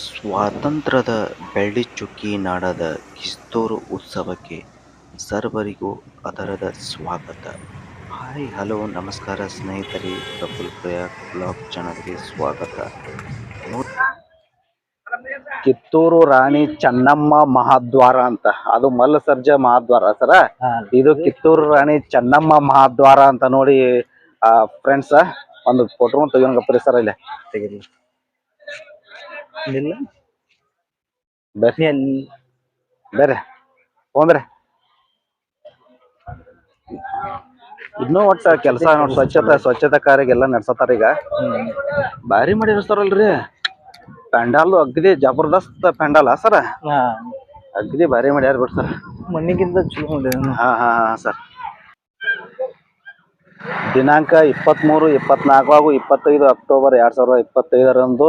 ಸ್ವಾತಂತ್ರ್ಯದ ಬೆಳ್ಳಿಚುಕ್ಕಿ ನಾಡದ ಕಿತ್ತೂರು ಉತ್ಸವಕ್ಕೆ ಸರ್ವರಿಗೂ ಅದರದ ಸ್ವಾಗತ. ಹಾಯ್ ಹಲೋ ನಮಸ್ಕಾರ ಸ್ನೇಹಿತರೆ ಪ್ರಫುಲ್ ಪ್ರಯಾಗ್ ಬ್ಲಾಗ್ ಚಾನಲ್ಗೆ ಸ್ವಾಗತ. ಕಿತ್ತೂರು ರಾಣಿ ಚೆನ್ನಮ್ಮ ಮಹಾದ್ವಾರ ಅಂತ. ಅದು ಮಲ್ಲಸರ್ಜ ಮಹಾದ್ವಾರ ಸರ? ಇದು ಕಿತ್ತೂರು ರಾಣಿ ಚೆನ್ನಮ್ಮ ಮಹಾದ್ವಾರ ಅಂತ ನೋಡಿ ಫ್ರೆಂಡ್ಸ್ ಒಂದು ಫೋಟೋ ತೆಗಿಯೋಣಗಪ್ಪ ಸರ್ ಇಲ್ಲಿ. ತೆಗಿರಿ. ಇಲ್ಲ. ಬೇರೆ ಬೇರೆ ಹೋಗ್ರೆ ಇನ್ನೂ ಒಟ್ಟ ಕೆಲಸ ನೋಡಿ ಸ್ವಚ್ಛತೆ ಸ್ವಚ್ಛತಾ ಕಾರ್ಯಗೆಲ್ಲ ನಡ್ಸತಾರ ಈಗ. ಭಾರಿ ಮಾಡಿರ್ತಾರಲ್ರಿ ಪೆಂಡಾಲ್ ಅಗ್ದಿ ಜಬರ್ದಸ್ತ್ ಪೆಂಡಾಲ ಸರ? ಹಾ. ಅಗ್ದಿ ಭಾರಿ ಮಾಡ್ಯಾರ ಬಿಡ್ ಸರ್ ಮಣ್ಣಿಗಿಂತ ಚಲೋ ಮಾಡ್ಯಾರ ಹಾ ಹಾ ಹಾ ಸರ್. ದಿನಾಂಕ ಇಪ್ಪತ್ತ್ಮೂರು ಇಪ್ಪತ್ನಾಲ್ಕು ಹಾಗೂ ಇಪ್ಪತ್ತೈದು ಅಕ್ಟೋಬರ್ ಎರಡು ಸಾವಿರದ ಇಪ್ಪತ್ತೈದರಂದು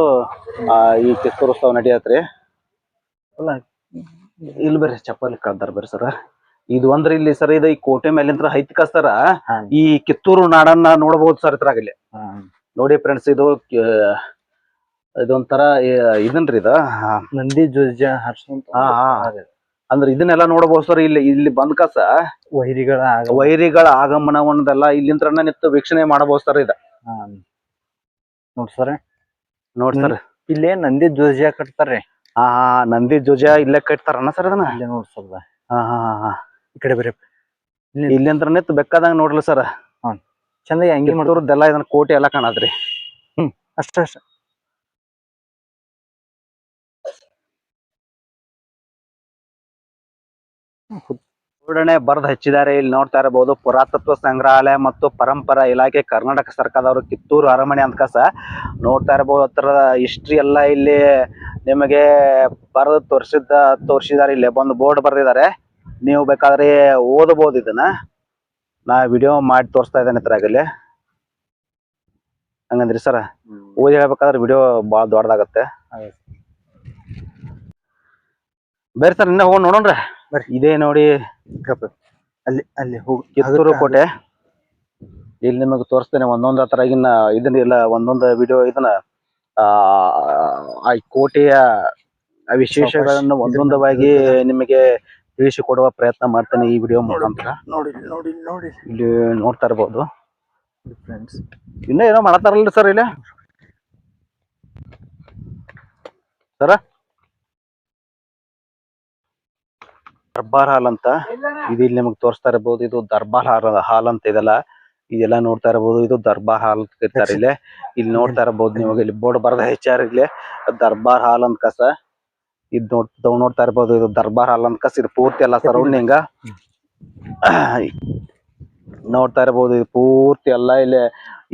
ಈ ಕಿತ್ತೂರು ಉತ್ಸವ ನಡೆಯತ್ರಿ. ಅಲ್ಲ ಇಲ್ಲಿ ಬರ್ರಿ ಚಪ್ಪಲಿ ಕಳ್ದಾರ ಬರ್ರಿ ಸರ. ಇದು ಅಂದ್ರೆ ಇಲ್ಲಿ ಸರ್ ಇದು ಈ ಕೋಟೆ ಮೇಲಿಂದ ಹೈತಿಕ ಕಸ್ತಾರ ಈ ಕಿತ್ತೂರು ನಾಡನ್ನ ನೋಡಬಹುದು ಸರ್ ಇದ್ರಾಗ ಇಲ್ಲಿ. ನೋಡಿ ಫ್ರೆಂಡ್ಸ್ ಇದು ಇದೊಂಥರ ಇದನ್ರಿ ಇದು. ನಂದಿ ಧ್ವಜ ಹಾ ಹಾ, ಹಾ. ಅಂದ್ರ ಇದನ್ನೆಲ್ಲ ನೋಡಬಹುದು ಸರ್ ಇಲ್ಲಿ ಇಲ್ಲಿ ಬಂದ್ ಕಸ ವೈರಿಗಳ ವೈರಿಗಳ ಆಗಮನವನ್ನದೆಲ್ಲ ಇಲ್ಲಿಂತ್ರನ ನಿಂತು ವೀಕ್ಷಣೆ ಮಾಡಬಹುದು ಸರ್ ಇದ. ಹಾ. ನೋಡ್ ಸರ್. ನೋಡ್ ಸರ್. ಇಲ್ಲೇ ನಂದಿ ಧ್ವಜ ಕಟ್ತಾರ್ರಿ ಹಾ ನಂದಿ ಧ್ವಜ ಇಲ್ಲೇ ಕಟ್ತಾರನ ಸರ್ ಅದನ್ನ ಇಲ್ಲೇ ನೋಡ್ ಸರ್ ಹಾ ಹಾ ಹಾ, ಈ ಕಡೆ ಬರ್ರಿ ಇಲ್ಲಿಂತ ನಿಂತು ಬೇಕಾದಂಗ ನೋಡ್ಲಿ ಸರ್. ಚಂದ ಹೆಂಗಿ ಕಿತ್ತೂರದ್ದೆಲ್ಲ ಇದನ್ನ ಕೋಟೆ ಎಲ್ಲ ಕಾಣದ್ರಿ ಅಷ್ಟ ಅಷ್ಟ. ಜೋಡಣೆ ಬರೆದು ಹಚ್ಚಿದ್ದಾರೆ. ಇಲ್ಲಿ ನೋಡ್ತಾ ಇರಬಹುದು ಪುರಾತತ್ವ ಸಂಗ್ರಹಾಲಯ ಮತ್ತು ಪರಂಪರಾ ಇಲಾಖೆ ಕರ್ನಾಟಕ ಸರ್ಕಾರದವರು ಕಿತ್ತೂರು ಅರಮನೆ ಅಂತ ಕಸ. ನೋಡ್ತಾ ಇರಬಹುದು ಹತ್ರ ಹಿಸ್ಟ್ರಿ ಎಲ್ಲ ಇಲ್ಲಿ ನಿಮಗೆ ಬರೆದು ತೋರಿಸಿದ್ದ ತೋರಿಸಿದ್ದಾರೆ. ಇಲ್ಲಿ ಒಂದು ಬೋರ್ಡ್ ಬರೆದಿದ್ದಾರೆ. ನೀವು ಬೇಕಾದ್ರೆ ಓದಬಹುದು ಇದನ್ನ. ನಾ ವಿಡಿಯೋ ಮಾಡಿ ತೋರಿಸ್ತಾ ಇದ್ದೇನೆ ಹತ್ರ ಆಗಲಿ. ಹಂಗಂದ್ರಿ ಸರ್? ಓದಿ ಹೇಳ್ಬೇಕಾದ್ರೆ ವಿಡಿಯೋ ಭಾಳ ದೊಡ್ಡದಾಗತ್ತೆ. ಬೇರೆ ಸರ್ ಇನ್ನ ಹೋಗಿ ನೋಡೋಣ್ರಿ. ಬರ್ರಿ. ಇದೇ ನೋಡಿ ಅಲ್ಲಿ ಅಲ್ಲಿ ಹೋಗಿ. ಕಿತ್ತೂರು ಕೋಟೆ. ಇಲ್ಲಿ ನಿಮಗೆ ತೋರಿಸ್ತೇನೆ. ಒಂದೊಂದು ತರಗಿನ ಇದನ್ನ ಇಲ್ಲ ಒಂದೊಂದು ವಿಡಿಯೋ ಇದನ್ನ ಆ ಐ ಕೋಟೆಯ ವಿಶೇಷಗಳನ್ನು ಒಂದೊಂದವಾಗಿ ನಿಮಗೆ ತಿಳಿಸಿಕೊಡುವ ಪ್ರಯತ್ನ ಮಾಡ್ತೇನೆ ಈ ವಿಡಿಯೋ ಮುಖಾಂತರ. ನೋಡಿ ನೋಡಿ ನೋಡಿ. ಇಲ್ಲಿ ನೋಡ್ತಾ ಇರ್ಬೋದು. ಫ್ರೆಂಡ್ಸ್ ಇನ್ನೂ ಏನೋ ಮಾಡತ್ತಾರಲ್ರಿ ಸರ್ ಇಲ್ಲ? ಸರ? ದರ್ಬಾರ್ ಹಾಲ್ ಅಂತ. ಇದು ಇಲ್ಲಿ ನಿಮಗೆ ತೋರಿಸ್ತಾ ಇರಬಹುದು ಇದು ದರ್ಬಾರ್ ಹಾಲ್ ಹಾಲ್ ಅಂತ ಇದೆಲ್ಲ. ಇದೆಲ್ಲ ನೋಡ್ತಾ ಇರಬಹುದು ಇದು ದರ್ಬಾರ್ ಹಾಲ್ ಅಂತ ಕರೀತಾರೆ ಇಲ್ಲಿ. ಇಲ್ಲಿ ನೋಡ್ತಾ ಇರಬಹುದು ನೀವು ಇಲ್ಲಿ ಬೋರ್ಡ್ ಬರದ ಹೆಚ್ಚಾರ ಇಲ್ಲಿ. ದರ್ಬಾರ್ ಹಾಲ್ ಅಂತ ಕಸ. ಇದ್ ನೋಡ್ ನೋಡ್ತಾ ಇರಬಹುದು ಇದು ದರ್ಬಾರ್ ಹಾಲ್ ಅಂತ ಕಸ. ಇದು ಪೂರ್ತಿ ಎಲ್ಲ ಸರೌಂಡಿಂಗ್ ನೋಡ್ತಾ ಇರಬಹುದು ಇದು ಪೂರ್ತಿ ಎಲ್ಲ ಇಲ್ಲಿ.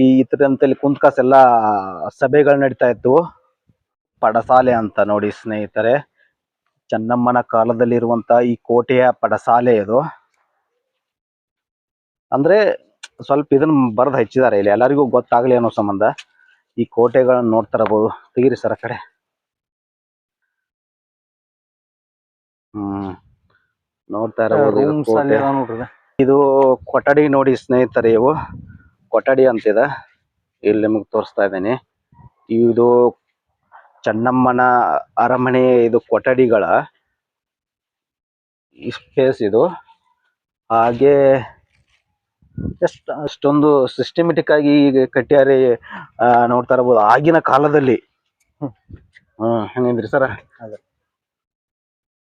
ಈ ಇತರಂತ ಇಲ್ಲಿ ಕಸ ಎಲ್ಲ ಸಭೆಗಳು ನಡೀತಾ ಇತ್ತು ಪಡಸಾಲೆ ಅಂತ ನೋಡಿ ಸ್ನೇಹಿತರೆ. ಚೆನ್ನಮ್ಮನ ಕಾಲದಲ್ಲಿರುವಂತಹ ಈ ಕೋಟೆಯ ಪಡಸಾಲೆ ಇದು ಅಂದ್ರೆ ಸ್ವಲ್ಪ ಇದನ್ನ ಬರೆದು ಹಚ್ಚಿದ್ದಾರೆ ಇಲ್ಲಿ. ಎಲ್ಲರಿಗೂ ಗೊತ್ತಾಗ್ಲಿ ಅನ್ನೋ ಸಂಬಂಧ. ಈ ಕೋಟೆಗಳನ್ನ ನೋಡ್ತಾ ಇರಬಹುದು ತೆಗಿರಿ ಸರ್ ಆ ಕಡೆ. ಹ್ಮ್. ನೋಡ್ತಾ ಇರಬಹುದು ಇದು ಕೊಠಡಿ ನೋಡಿ ಸ್ನೇಹಿತರೆ ಇವು. ಕೊಠಡಿ ಅಂತಿದೆ. ಇಲ್ಲಿ ನಿಮಗೆ ತೋರಿಸ್ತಾ ಇದ್ದೀನಿ. ಇದು ಚೆನ್ನಮ್ಮನ ಅರಮನೆ ಇದು ಕೊಠಡಿಗಳ ಸ್ಪೇಸ್ ಇದು. ಹಾಗೆ ಎಷ್ಟ ಅಷ್ಟೊಂದು ಸಿಸ್ಟಮೆಟಿಕ್ ಆಗಿ ಈಗ ಕಟ್ಟಿಯಾರಿ ನೋಡ್ತಾ ಇರಬಹುದು ಆಗಿನ ಕಾಲದಲ್ಲಿ. ಹ್ಮ್. ಹೆಂಗಂದ್ರಿ ಸರ?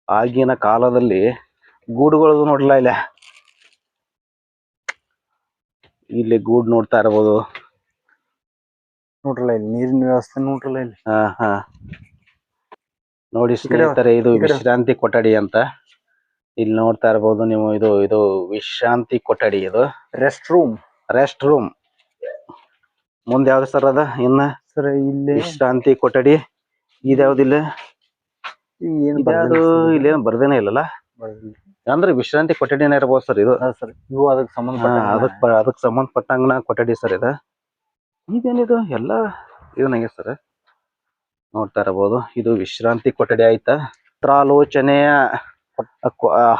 ಆಗಿನ ಕಾಲದಲ್ಲಿ ಗೂಡುಗಳು ನೋಡ್ಲಾ ಇಲ್ಲ? ಇಲ್ಲಿ ಗೂಡ್ ನೋಡ್ತಾ ಇರಬಹುದು ನೋಡ್ರಲ್ಲ ಇಲ್ಲಿ ನೀರಿನ ವ್ಯವಸ್ಥೆ ನೋಡ್ರಲ್ಲ ಇಲ್ಲಿ. ಹಾ ಹಾ. ನೋಡಿ ಸ್ನೇಹಿತರೆ ಇದು ವಿಶ್ರಾಂತಿ ಕೊಠಡಿ ಅಂತ. ಇಲ್ಲಿ ನೋಡ್ತಾ ಇರಬಹುದು ನೀವು ಇದು ಇದು ವಿಶ್ರಾಂತಿ ಕೊಠಡಿ ಇದು. ರೆಸ್ಟ್ ರೂಮ್ ರೆಸ್ಟ್ ರೂಮ್ ಮುಂದೆ ಯಾವ್ದು ಸರ್ ಅದ? ಇನ್ನ? ಸರ್ ಇಲ್ಲಿ. ವಿಶ್ರಾಂತಿ ಕೊಠಡಿ. ಇದ್ಯಾವ್ದಿಲ್ಲ ಇಲ್ಲೇನು ಬರ್ದೇನೆ ಇಲ್ಲಲ್ಲ? ಅಂದ್ರೆ ವಿಶ್ರಾಂತಿ ಕೊಠಡಿನೇ ಇರ್ಬೋದು ಸರ್ ಇದು. ಸರ್. ಇವು ಅದಕ್ಕೆ ಸಂಬಂಧ ಸಂಬಂಧಪಟ್ಟ ಅದಕ್ ಪ- ಅದಕ್ ಸಂಬಂಧಪಟ್ಟಂಗನ ಕೊಠಡಿ ಸರ್ ಇದು. ಇದೇನಿದು ಎಲ್ಲ ಇದನ್ನಾಗೆ ಸರ್. ನೋಡ್ತಾ ಇರಬಹುದು ಇದು ವಿಶ್ರಾಂತಿ ಕೊಠಡಿ ಆಯ್ತಾ? ಮಂತ್ರಾಲೋಚನೆಯ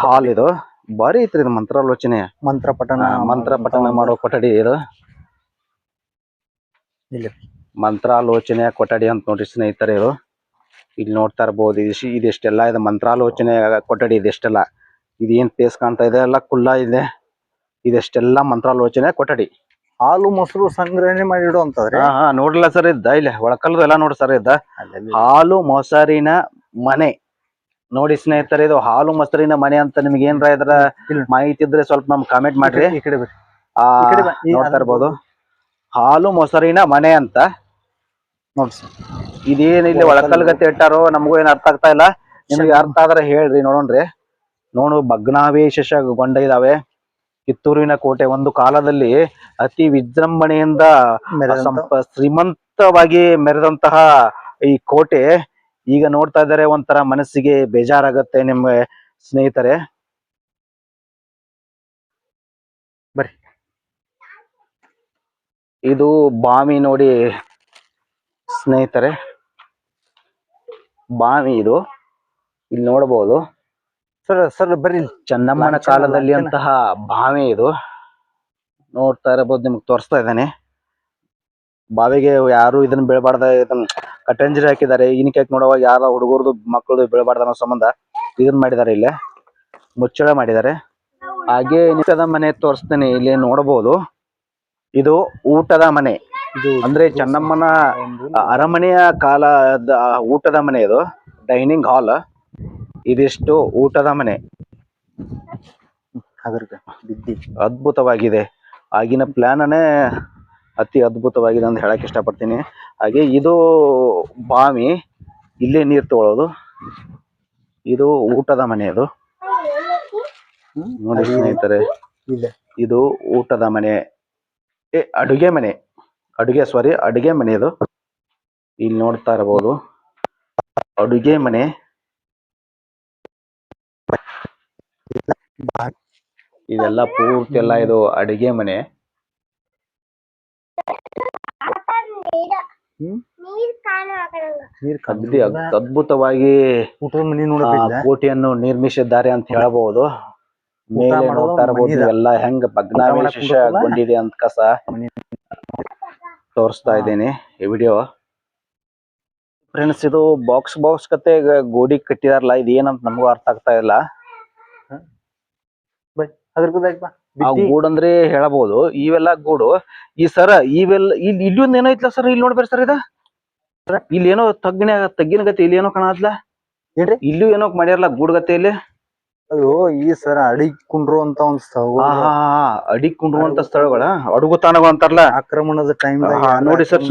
ಹಾಲ್ ಇದು. ಬಾರಿ ಐತ್ರಿ ಇದು ಮಂತ್ರಾಲೋಚನೆ. ಮಂತ್ರ ಪಠಣ ಮಂತ್ರ ಪಠಣ ಮಾಡೋ ಕೊಠಡಿ ಇದು. ಇಲ್ಲಿ. ಮಂತ್ರಾಲೋಚನೆಯ ಕೊಠಡಿ ಅಂತ ನೋಡ್ರಿ ಸ್ನೇಹಿತರೆ ಇದು ಇಲ್ಲಿ ನೋಡ್ತಾ ಇರಬಹುದು ಇದು ಇದಿಷ್ಟೆಲ್ಲ ಇದು ಮಂತ್ರಾಲೋಚನೆ ಕೊಠಡಿ ಇದೆಷ್ಟೆಲ್ಲ. ಇದೇನ್ ಪ್ಲೇಸ್ ಕಾಣ್ತಾ ಇದೆ? ಎಲ್ಲ ಕುಲ್ಲ ಇದೆ. ಇದೆಷ್ಟೆಲ್ಲ ಮಂತ್ರಾಲೋಚನೆ ಕೊಠಡಿ. ಹಾಲು ಮೊಸರು ಸಂಗ್ರಹಣೆ ಮಾಡಿ ಇಡುವಂತದ್ರಿ ಹಾ ಹಾ ಸರ್ ಇದ್ದ. ಇಲ್ಲ ಒಳಕಲ್ದು ಎಲ್ಲ ನೋಡಿ ಸರ್ ಇದ್ದ. ಹಾಲು ಮೊಸರಿನ ಮನೆ. ನೋಡಿ ಸ್ನೇಹಿತರೆ ಇದು ಹಾಲು ಮೊಸರಿನ ಮನೆ ಅಂತ ನಿಮ್ಗೆ ಏನ್ರ ಇದ್ರ ಮಾಹಿತಿ ಇದ್ರೆ ಸ್ವಲ್ಪ ನಮ್ಗೆ ಕಾಮೆಂಟ್ ಮಾಡ್ರಿ. ಈ ಕಡೆ ಬರ್ರಿ. ಆ, ಈ ಕಡೆ ಬಾ. ಈ ನೋಡ್ತಾ ಇರ್ಬೋದು. ಹಾಲು ಮೊಸರಿನ ಮನೆ ಅಂತ. ನೋಡಿ ಸರ್. ಇದೇನ್ ಇಲ್ಲಿ ಗತಿ ಇಟ್ಟಾರೋ ನಮಗೂ ಏನ್ ಅರ್ಥ ಆಗ್ತಾ ಇಲ್ಲ. ನಿಮ್ಗೆ ಅರ್ಥ ಆದ್ರೆ ಹೇಳ್ರಿ ನೋಡೋಣ್ರಿ. ನೋಡು ಭಗ್ನಾವೇಶಗೊಂಡ ಇದಾವೆ. ಕಿತ್ತೂರಿನ ಕೋಟೆ ಒಂದು ಕಾಲದಲ್ಲಿ ಅತಿ ವಿಜೃಂಭಣೆಯಿಂದ ಶ್ರೀಮಂತವಾಗಿ ಮೆರೆದಂತಹ ಈ ಕೋಟೆ. ಈಗ ನೋಡ್ತಾ ಇದ್ದಾರೆ ಒಂಥರ ಮನಸ್ಸಿಗೆ ಬೇಜಾರಾಗತ್ತೆ ನಿಮ್ಗೆ ಸ್ನೇಹಿತರೆ. ಬರ್ರಿ. ಇದು ಬಾವಿ ನೋಡಿ ಸ್ನೇಹಿತರೆ. ಬಾವಿ ಇದು. ಇಲ್ಲಿ ನೋಡಬಹುದು ಸರ್ ಸರ್ ಬರ್ರಿ. ಚಂದಮ್ಮನ ಕಾಲದಲ್ಲಿ. ಅಂತಹ ಬಾವಿ ಇದು. ನೋಡ್ತಾ ಇರಬಹುದು ನಿಮ್ಗೆ ತೋರಿಸ್ತಾ ಇದ್ದಾನೆ. ಬಾವಿಗೆ ಯಾರು ಇದನ್ನ ಬೀಳಬಾರ್ದ ಇದನ್ನ ಕಟ್ಟಂಜರಿ ಹಾಕಿದ್ದಾರೆ. ಇನ್ಕೇಕ್ ನೋಡುವಾಗ ಯಾರ ಹುಡುಗರದು ಮಕ್ಕಳದು ಬೀಳಬಾರ್ದ ಅನ್ನೋ ಸಂಬಂಧ ಇದನ್ನ ಮಾಡಿದ್ದಾರೆ ಇಲ್ಲೇ. ಮುಚ್ಚಳ ಮಾಡಿದ್ದಾರೆ. ಹಾಗೆ ಊಟದ ಮನೆ ತೋರಿಸ್ತೇನೆ ಇಲ್ಲಿ ನೋಡಬಹುದು. ಇದು ಊಟದ ಮನೆ. ಇದು ಅಂದ್ರೆ ಚೆನ್ನಮ್ಮನ ಅರಮನೆಯ ಕಾಲದ ಊಟದ ಮನೆ ಇದು. ಡೈನಿಂಗ್ ಹಾಲ್ ಇದಿಷ್ಟು ಊಟದ ಮನೆ. ಬಿದ್ದಿ. ಅದ್ಭುತವಾಗಿದೆ. ಆಗಿನ ಪ್ಲಾನನೇ ಅತಿ ಅದ್ಭುತವಾಗಿದೆ ಅಂತ ಹೇಳಕ್ ಇಷ್ಟಪಡ್ತೀನಿ. ಹಾಗೆ ಇದು ಬಾವಿ ಇಲ್ಲೇ ನೀರು ತಗೊಳ್ಳೋದು ಇದು ಊಟದ ಮನೆ ಅದು. ನೋಡಿ ಸ್ನೇಹಿತರೆ ಇದು ಊಟದ ಮನೆ. ಏ ಅಡುಗೆ ಮನೆ. ಅಡುಗೆ ಸಾರಿ ಅಡುಗೆ ಮನೆ ಇದು. ಇಲ್ಲಿ ನೋಡ್ತಾ ಇರಬಹುದು ಅಡುಗೆ ಮನೆ ಬಾ- ಇದೆಲ್ಲ ಪೂರ್ತಿ ಎಲ್ಲ ಇದು ಅಡಿಗೆ ಮನೆ. ನೀರ್ ಅದ್ಭುತವಾಗಿ ಕೋಟಿಯನ್ನು ನಿರ್ಮಿಸಿದ್ದಾರೆ ಅಂತ ಹೇಳಬಹುದು ಮೇಲೆ ಮಾಡೋದು ನೋಡ್ತಾ ಇರಬಹುದು ಎಲ್ಲ ಹೆಂಗ್ ಭಗ್ನಾವಶೇಷಗೊಂಡಿದೆ ಅಂತ ಕಸ ತೋರಿಸ್ತಾ ಇದ್ದೀನಿ ಈ ವಿಡಿಯೋ. ಫ್ರೆಂಡ್ಸ್ ಇದು ಬಾಕ್ಸ್ ಬಾಕ್ಸ್ ಕತೆ ಗೋಡಿ ಕಟ್ಟಿದಾರಲ್ಲ ಇದೇನಂತ ಏನಂತ ನಮಗೂ ಅರ್ಥ ಆಗ್ತಾ ಇಲ್ಲ. ಅದ್ರ ಗುದ್ದಾಗ್ ಬಾ. ಆ ಬಿದ್ದಿ ಗೂಡು ಅಂದ್ರೆ ಹೇಳಬಹುದು ಇವೆಲ್ಲ ಗೂಡು. ಈ ಸರ ಇವೆಲ್ಲ ಇಲ್ಲಿ ಒಂದ್ ಐತ್ಲ ಸರ್? ಇಲ್ಲಿ ನೋಡ್ಬೇರಿ ಸರ್ ಇದ. ಇಲ್ಲಿ ಏನೋ ತಗ್ಗಿನ ತಗ್ಗಿನ ಗತಿ ಇಲ್ಲಿ ಏನೋ ಕಾಣತ್ಲ. ಏನ್ರಿ? ಇಲ್ಲೂ ಏನೋ ಮಾಡ್ಯಾರಲ್ಲ ಗೂಡ್ ಗತಿ ಇಲ್ಲಿ. ಅದು ಈ ಸರ ಅಡಿಗ್ ಕುಂಡ್ರು ಅಂತ ಒಂದ್ ಸ್ಥಳ ಅಡಿಗ್ ಕುಂಡ್ರುವಂತ ಸ್ಥಳಗಳ. ಅಡುಗುತಾಣಗಳು ಅಂತಾರಲ್ಲ. ಆಕ್ರಮಣದ ಟೈಮ್ ನೋಡಿ ಸರ್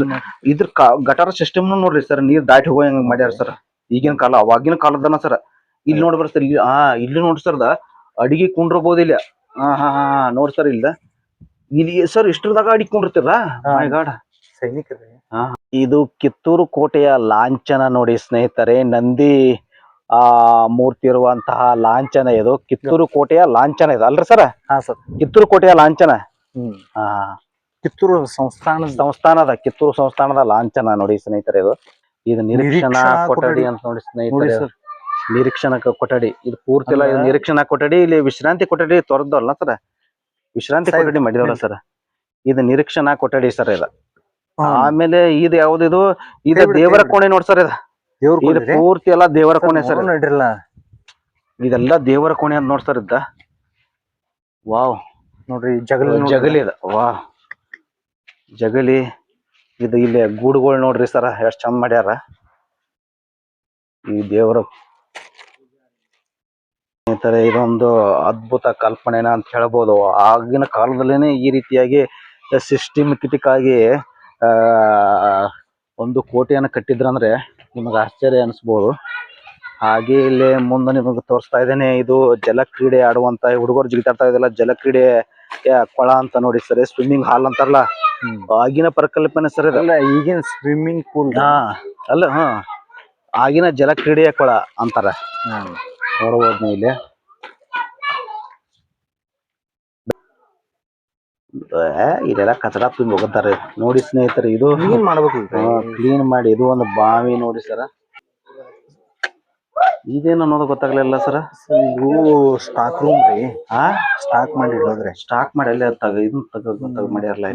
ಇದ್ರ ಗಟಾರ ಸಿಸ್ಟಮ್ ನೋಡ್ರಿ ಸರ್ ನೀರ್ ದಾಟಿ ಹೋಗೋ ಹಂಗ ಮಾಡ್ಯಾರ ಸರ್. ಈಗಿನ ಕಾಲ ಅವಾಗಿನ ಕಾಲದನ ಸರ್. ಇಲ್ಲಿ ನೋಡಿ ಸರ್ ಇಲ್ಲಿ ಹಾ ಇಲ್ಲಿ ನೋಡ್ರಿ ಸರ್ ಅಡಿಗೆ ಕುಂಡ್ರಬಹುದು ಇಲ್ಲ ಹಾ ಹಾ ಹಾ ನೋಡಿ ಸರ್ ಇಲ್ಲ ಇಲ್ಲಿ ಸರ್ ಇಷ್ಟರದಾಗ ಅಡಿಗೆ ಕುಂಡಿರ್ತೀರ. ಮೈ ಗಾಡ್. ಸೈನಿಕರೇ. ಇದು ಕಿತ್ತೂರು ಕೋಟೆಯ ಲಾಂಛನ ನೋಡಿ ಸ್ನೇಹಿತರೆ ನಂದಿ ಆ ಮೂರ್ತಿ ಇರುವಂತಹ ಲಾಂಛನ ಇದು. ಕಿತ್ತೂರು ಕೋಟೆಯ ಲಾಂಛನ ಇದು. ಅಲ್ರಿ ಸರ್? ಹಾ ಸರ್. ಕಿತ್ತೂರು ಕೋಟೆಯ ಲಾಂಛನ? ಹ್ಮ್. ಹಾ. ಕಿತ್ತೂರು ಸಂಸ್ಥಾನ ಸಂಸ್ಥಾನದ ಕಿತ್ತೂರು ಸಂಸ್ಥಾನದ ಲಾಂಛನ ನೋಡಿ ಸ್ನೇಹಿತರೆ ಇದು. ಇದು ನಿರೀಕ್ಷಣಾ ಕೊಠಡಿ. ಅಂತ ನೋಡಿ ಸ್ನೇಹಿತರೆ. ನಿರೀಕ್ಷಣಾ ಕೊಠಡಿ. ಇದು ಪೂರ್ತಿ ಎಲ್ಲ ಇದು ನಿರೀಕ್ಷಣಾ ಕೊಠಡಿ ಇಲ್ಲಿ ವಿಶ್ರಾಂತಿ ಕೊಠಡಿ ತೊರೆದಲ್ಲ ಸರ್. ವಿಶ್ರಾಂತಿ ಕೊಠಡಿ ಮಾಡಿದವಲ್ಲ ಸರ್. ಇದು ನಿರೀಕ್ಷಣಾ ಕೊಠಡಿ ಸರ್ ಇದು. ಆಮೇಲೆ ಇದು ಯಾವ್ದಿದು ಇದು? ದೇವರ ಕೋಣೆ ನೋಡಿ ಸರ್ ಇದು. ಇದು ಪೂರ್ತಿ ಎಲ್ಲ ದೇವರ ಕೋಣೆ ಸರ್ ನಡ್ರಿಲ್ಲ. ಇದೆಲ್ಲ ದೇವರ ಕೋಣೆ ಅಂತ ನೋಡ್ ಸರ್ ಇದ್ದ. ವಾವ್. ನೋಡ್ರಿ ಜಗಲಿ ಜಗಲಿ ಅದ ವಾ ಜಗಲಿ. ಇದು ಇಲ್ಲಿ ಗೂಡುಗಳು ನೋಡ್ರಿ ಸರ ಎಷ್ಟ್ ಚಂದ ಮಾಡ್ಯಾರ. ಈ ದೇವರ ಈ ತರ ಇದೊಂದು ಅದ್ಭುತ ಕಲ್ಪನೆನ ಅಂತ ಹೇಳ್ಬೋದು. ಆಗಿನ ಕಾಲದಲ್ಲೇನೆ ಈ ರೀತಿಯಾಗಿ ಸಿಸ್ಟಮೆಟಿಕ್ ಆಗಿ ಒಂದು ಕೋಟೆಯನ್ನು ಕಟ್ಟಿದ್ರಂದ್ರೆ ನಿಮಗೆ ಆಶ್ಚರ್ಯ ಅನಿಸ್ಬೋದು. ಹಾಗೆ ಇಲ್ಲಿ ಮುಂದೆ ನಿಮಗೆ ತೋರಿಸ್ತಾ ಇದ್ದೇನೆ ಇದು ಜಲಕ್ರೀಡೆ ಆಡುವಂತ ಹುಡುಗರು ಜಿಗಿತಾಡ್ತಾ ಇದೆಲ್ಲ ಜಲಕ್ರೀಡೆ ಕೊಳ ಅಂತ ನೋಡಿ ಸರ್ ಸ್ವಿಮ್ಮಿಂಗ್ ಹಾಲ್ ಅಂತಾರಲ್ಲ? ಆಗಿನ ಪರಿಕಲ್ಪನೆ ಸರ್ ಇದಲ್ಲ ಈಗಿನ ಸ್ವಿಮ್ಮಿಂಗ್ ಪೂಲ್ ಹಾ ಅಲ್ಲ ಹಾ ಆಗಿನ ಜಲಕ್ರೀಡೆಯ ಕೊಳ ಅಂತಾರೆ. ನೋಡ್ಬೋದು ಇಲ್ಲಿ. ಇದೆಲ್ಲ ಕಚಡ ತುಂಬಿ ಹೋಗುತ್ತಾರೆ. ನೋಡಿ ಸ್ನೇಹಿತರೆ ಇದು ಕ್ಲೀನ್ ಮಾಡ್ಬೇಕು ಕ್ಲೀನ್ ಮಾಡಿ ಇದು ಒಂದು ಬಾವಿ ನೋಡಿ ಸರ. ಇದೇನು ಅನ್ನೋದು ಗೊತ್ತಾಗ್ಲಿಲ್ಲ ಸರ್? ಇದು ಸ್ಟಾಕ್ ರೂಮ್ ರೀ. ಹಾ ಸ್ಟಾಕ್ ಮಾಡಿ ಇಡೋದ್ರೆ. ಸ್ಟಾಕ್ ಮಾಡಿ ಅಲ್ಲೇ ತಗ ಇದು ತಗ ತಗ ಮಾಡ್ಯಾರಲ್ಲ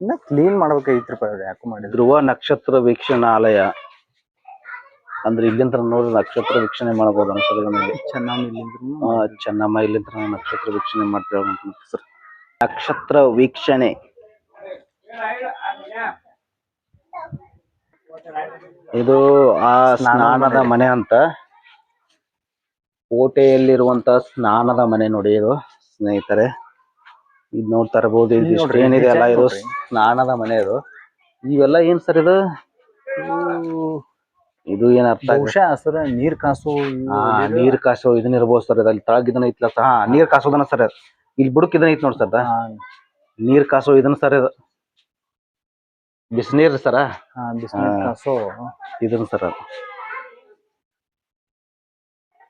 ಇನ್ನ ಕ್ಲೀನ್ ಮಾಡ್ಬೇಕಾಗಿತ್ರಿಪ್ಪ ರೂಪಾಯಿ ಯಾಕೋ ಮಾಡಿ ಧ್ರುವ ನಕ್ಷತ್ರ ವೀಕ್ಷಣಾಲಯ. ಅಂದ್ರೆ ಇಲ್ಲಿಂದ ನೋಡಿ ನಕ್ಷತ್ರ ವೀಕ್ಷಣೆ ಮಾಡಬಹುದು ಅನ್ಸುತ್ತೆ ನನಗೆ ಚೆನ್ನಮ್ಮ ಇಲ್ಲಿಂದ ಚೆನ್ನಮ್ಮ ಇಲ್ಲಿಂದ ನಕ್ಷತ್ರ ವೀಕ್ಷಣೆ ಮಾಡ್ತೇವೆ ಅಂತ ಸರ್. ನಕ್ಷತ್ರ ವೀಕ್ಷಣೆ. ಇದು ಆ ಸ್ನಾನದ ಮನೆ ಅಂತ. ಕೋಟೆಯಲ್ಲಿರುವಂತ ಸ್ನಾನದ ಮನೆ ನೋಡಿ ಇದು ಸ್ನೇಹಿತರೆ. ಇದ್ ನೋಡ್ತಾ ಇರಬಹುದು ಇದು ಏನಿದೆ ಅಲ್ಲ ಇದು ಸ್ನಾನದ ಮನೆ ಇದು. ಇವೆಲ್ಲ ಏನ್ ಸರ್ ಇದು? ಇದು ಏನ್ ಅರ್ಥ ಸರ್ ಬಹುಶಃ ಸರ ನೀರ್ ಕಾಸು ಇವು ಹಾ ನೀರು- ನೀರ್ ಕಾಸೋ ಇದನ್ನ ಇರ್ಬೋದು ಸರ್ ಅಲ್ಲಿ ತಳಗ್ ಇದನ್ನ ಐತ್ಲ ಸರ್ ಹಾ ನೀರ್ ಕಾಸೋದನ್ನ ಸರ್ ಇಲ್ಲಿ ಬುಡಕ್ ಇದನ್ನ ಐತ್ ನೋಡ್ ಸರ್ ಹಾ, ನೀರ್ ಕಾಸೋ ಇದನ್ ಸರ್ ಇದು. ಬಿಸಿನೀರ್ ಸರ? ಹಾ, ಬಿಸಿನೀರ್ ಹಾ. ಕಾಸು. ಇದನ್ನ ಸರ್ ಅದು.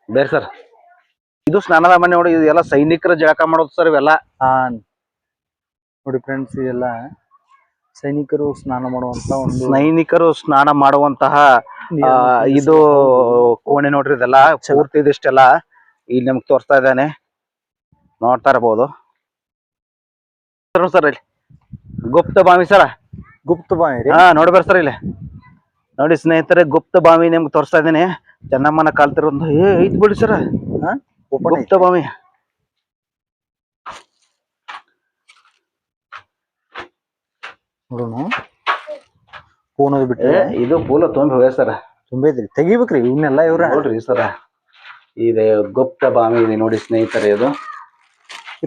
ಬೇರೆ ಸರ್ ಇದು ಸ್ನಾನದ ಮನೆ ನೋಡಿ ಇದೆಲ್ಲ ಸೈನಿಕರ ಜಳಕ ಮಾಡೋದು ಸರ್ ಇವೆಲ್ಲ. ಹಾ. ನೋಡಿ ಫ್ರೆಂಡ್ಸ್ ಇದೆಲ್ಲ ಸೈನಿಕರು ಸ್ನಾನ ಮಾಡುವಂತ ಒಂದು ಸೈನಿಕರು ಸ್ನಾನ ಮಾಡುವಂತಹ ಆ, ಇದು ಕೋಣೆ ನೋಡ್ರಿ ಇದೆಲ್ಲ ಪೂರ್ತಿ ಇದಿಷ್ಟೆಲ್ಲ ಇಲ್ಲಿ ನಮ್ಗೆ ತೋರಿಸ್ತಾ ಇದ್ದಾನೆ. ನೋಡ್ತಾ ಇರಬಹುದು ಸರ್ ಇಲ್ಲಿ. ಗುಪ್ತ ಬಾವಿ ಸರ. ಗುಪ್ತ ಬಾವಿ ರೀ. ಹಾ ನೋಡ್ಬೇರ ಸರ್ ಇಲ್ಲಿ. ನೋಡಿ ಸ್ನೇಹಿತರೆ ಗುಪ್ತ ಬಾವಿ ನಿಮ್ಗೆ ತೋರಿಸ್ತಾ ಇದ್ದೀನಿ. ಚೆನ್ನಮ್ಮನ ಕಾಲ್ತಿರೋದು ಏ ಐತ್ ಬಿಡಿ ಸರ್. ಗುಪ್ತ ಬಾವಿ ನೋಡೋಣ. ಫೋನ್ ಅದು ಬಿಟ್ಟು ಏ, ಇದು ಪೂಲ ತುಂಬಿ ಹೋಗ್ಯ ಸರ್. ತುಂಬೈತ್ರಿ ತೆಗಿಬೇಕ್ರಿ ಇವನ್ನೆಲ್ಲ ಇವ್ರ. ನೋಡ್ರಿ ಸರ. ಇದೆ ಗುಪ್ತ ಬಾಮಿ ಇದೆ ನೋಡಿ ಸ್ನೇಹಿತರೆ ಇದು.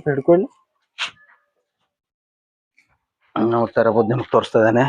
ಹಿಡ್ಕೊಳ್ಳಿ. ನೋಡ್ತಾರ ಇರಬಹುದು ನಿಮ್ಗೆ ತೋರಿಸ್ತಾ ಇದ್ದಾನೆ